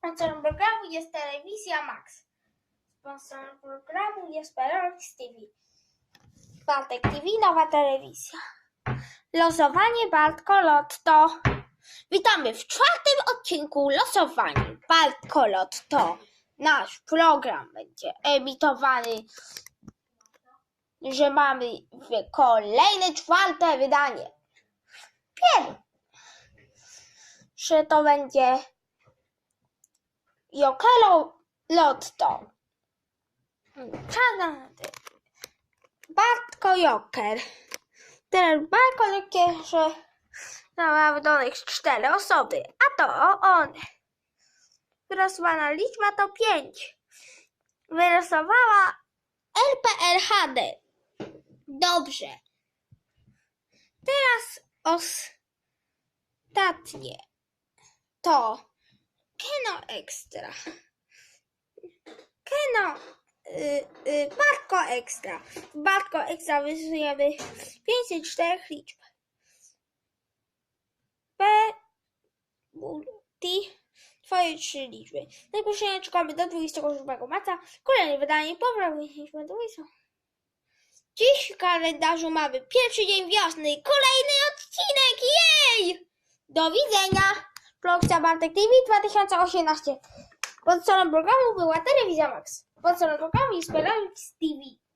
Sponsorem programu jest Telewizja Max. Sponsorem programu jest Perolix TV. Bartek TV, nowa telewizja. Losowanie Bartko Lotto. Witamy w czwartym odcinku losowania Bartko Lotto. Nasz program będzie emitowany, że mamy kolejne czwarte wydanie. Pierwsze to będzie Jokelo Lotto. Czarna. Bartko Joker. Teraz Bartko Joker, że mamy do nich cztery osoby, a to on. Wylosowana liczba to pięć. Wylosowała LPRHD. Dobrze. Teraz ostatnie to Keno Extra. Keno y, y, Barko Extra. W Barko Extra wysujemy 504 liczb. P Multi Twoje trzy liczby. Najgłośniej czekamy do 27 marca. Kolejne wydanie poprawiliśmy do 20. Dziś w kalendarzu mamy pierwszy dzień wiosny. Kolejny odcinek. Jej! Do widzenia! Produkcja Bartek TV 2018. Sponsorem programu była Telewizja Max. Sponsorem programu jest Belarus TV.